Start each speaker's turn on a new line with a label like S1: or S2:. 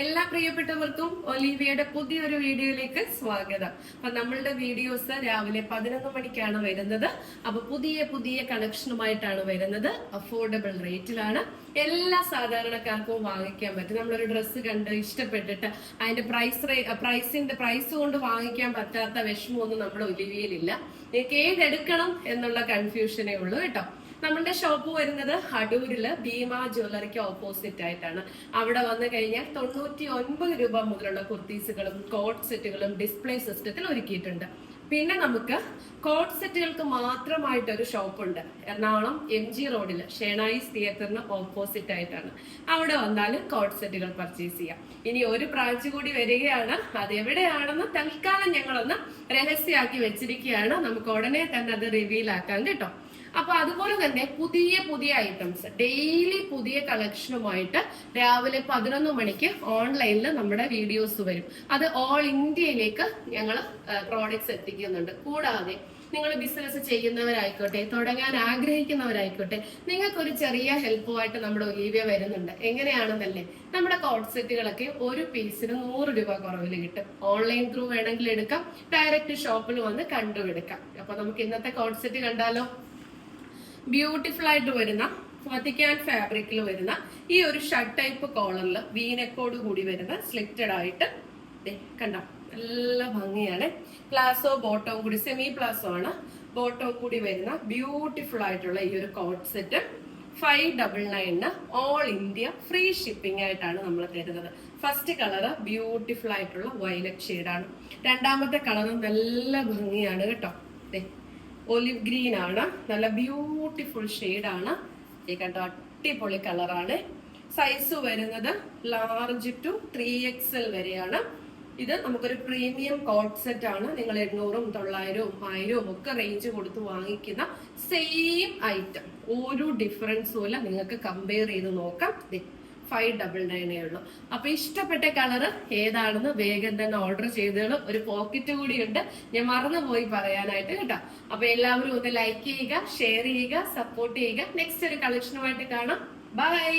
S1: എല്ലാ പ്രിയപ്പെട്ടവർക്കും ഒലീവിയയുടെ പുതിയൊരു വീഡിയോയിലേക്ക് സ്വാഗതം. അപ്പൊ നമ്മളുടെ വീഡിയോസ് രാവിലെ പതിനൊന്ന് മണിക്കാണ് വരുന്നത്. അപ്പൊ പുതിയ പുതിയ കളക്ഷനുമായിട്ടാണ് വരുന്നത്. അഫോർഡബിൾ റേറ്റിലാണ്. എല്ലാ സാധാരണക്കാർക്കും വാങ്ങിക്കാൻ പറ്റും. നമ്മളൊരു ഡ്രസ്സ് കണ്ട് ഇഷ്ടപ്പെട്ടിട്ട് അതിന്റെ പ്രൈസ് പ്രൈസിന്റെ പ്രൈസ് കൊണ്ട് വാങ്ങിക്കാൻ പറ്റാത്ത വിഷമമൊന്നും നമ്മുടെ ഒലിവിയയിലില്ല നിങ്ങൾക്ക് ഏതെടുക്കണം എന്നുള്ള കൺഫ്യൂഷനേ ഉള്ളൂ കേട്ടോ. നമ്മളുടെ ഷോപ്പ് വരുന്നത് അടൂരിൽ ഭീമ ജ്വല്ലറിക്ക് ഓപ്പോസിറ്റ് ആയിട്ടാണ്. അവിടെ വന്നു കഴിഞ്ഞാൽ തൊണ്ണൂറ്റി ഒൻപത് രൂപ മുതലുള്ള കുർത്തീസുകളും കോട്ട് സെറ്റുകളും ഡിസ്പ്ലേ സിസ്റ്റത്തിൽ ഒരുക്കിയിട്ടുണ്ട്. പിന്നെ നമുക്ക് കോട്ട് സെറ്റുകൾക്ക് മാത്രമായിട്ട് ഒരു ഷോപ്പുണ്ട് എറണാകുളം എം ജി റോഡിൽ ഷേണായിസ് തിയേറ്ററിന് ഓപ്പോസിറ്റ് ആയിട്ടാണ്. അവിടെ വന്നാലും കോട്ട് സെറ്റുകൾ പർച്ചേസ് ചെയ്യാം. ഇനി ഒരു ബ്രാഞ്ച് കൂടി വരികയാണ്. അത് എവിടെയാണെന്ന് തൽക്കാലം ഞങ്ങളൊന്ന് രഹസ്യമാക്കി വെച്ചിരിക്കുകയാണ്. നമുക്ക് ഉടനെ തന്നെ അത് റിവീൽ ആക്കാം കേട്ടോ. അപ്പൊ അതുപോലെ തന്നെ പുതിയ പുതിയ ഐറ്റംസ് ഡെയിലി പുതിയ കളക്ഷനുമായിട്ട് രാവിലെ പതിനൊന്ന് മണിക്ക് ഓൺലൈനിൽ നമ്മുടെ വീഡിയോസ് വരും. അത് ഓൾ ഇന്ത്യയിലേക്ക് ഞങ്ങൾ പ്രോഡക്ട്സ് എത്തിക്കുന്നുണ്ട്. കൂടാതെ നിങ്ങൾ ബിസിനസ് ചെയ്യുന്നവരായിക്കോട്ടെ തുടങ്ങാൻ ആഗ്രഹിക്കുന്നവരായിക്കോട്ടെ നിങ്ങൾക്ക് ഒരു ചെറിയ ഹെൽപ്പുമായിട്ട് നമ്മുടെ ഒലീവ്യ വരുന്നുണ്ട്. എങ്ങനെയാണെന്നല്ലേ? നമ്മുടെ കോൺസെറ്റുകളൊക്കെ ഒരു പീസിന് നൂറ് രൂപ കുറവിൽ കിട്ടും. ഓൺലൈൻ ത്രൂ വേണമെങ്കിൽ എടുക്കാം ഡയറക്റ്റ് ഷോപ്പിൽ വന്ന് കണ്ടു എടുക്കാം അപ്പൊ നമുക്ക് ഇന്നത്തെ കോൺസെറ്റ് കണ്ടാലോ? ബ്യൂട്ടിഫുൾ ആയിട്ട് വരുന്ന വത്തിക്കാൻ ഫാബ്രിക്കിൽ വരുന്ന ഈ ഒരു ഷർട്ട് ടൈപ്പ് കോളറിൽ വീനക്കോട് കൂടി വരുന്ന സ്ലിറ്റഡ് ആയിട്ട് കണ്ട? നല്ല ഭംഗിയാണ്. പ്ലാസോ ബോട്ടവും കൂടി സെമി പ്ലാസോ ആണ്. ബോട്ടവും കൂടി വരുന്ന ബ്യൂട്ടിഫുൾ ആയിട്ടുള്ള ഈ ഒരു coat set five double nine all India free shipping ആയിട്ടാണ് നമ്മൾ തരുന്നത്. ഫസ്റ്റ് കളറ് ബ്യൂട്ടിഫുൾ ആയിട്ടുള്ള വയലറ്റ് ഷെയ്ഡാണ് രണ്ടാമത്തെ കളർ നല്ല ഭംഗിയാണ് കേട്ടോ. ഒലിവ് ഗ്രീൻ ആണ്. നല്ല ബ്യൂട്ടിഫുൾ ആണ്. ഈ കണ്ട അടിപൊളി കളറാണ് സൈസ് വരുന്നത് ലാർജ് ടു ത്രീ എക്സൽ വരെയാണ്. ഇത് നമുക്കൊരു പ്രീമിയം കോട്ട് സെറ്റ് ആണ്. നിങ്ങൾ എണ്ണൂറും തൊള്ളായിരവും ആയിരവും ഒക്കെ റേഞ്ച് കൊടുത്ത് വാങ്ങിക്കുന്ന സെയിം ഐറ്റം ഒരു ഡിഫറൻസും ഇല്ല. നിങ്ങൾക്ക് കമ്പയർ ചെയ്ത് നോക്കാം. ഫൈവ് ഡബിൾ നയനേ ഉള്ളൂ. അപ്പൊ ഇഷ്ടപ്പെട്ട കളർ ഏതാണെന്ന് വേഗം തന്നെ ഓർഡർ ചെയ്തോളൂ. ഒരു പോക്കറ്റ് കൂടിയുണ്ട് ഞാൻ മറന്നുപോയി പറയാനായിട്ട് കേട്ടോ. അപ്പൊ എല്ലാവരും ഒന്ന് ലൈക്ക് ചെയ്യുക ഷെയർ ചെയ്യുക സപ്പോർട്ട് ചെയ്യുക. നെക്സ്റ്റ് ഒരു കളക്ഷനുമായിട്ട് കാണാം. ബൈ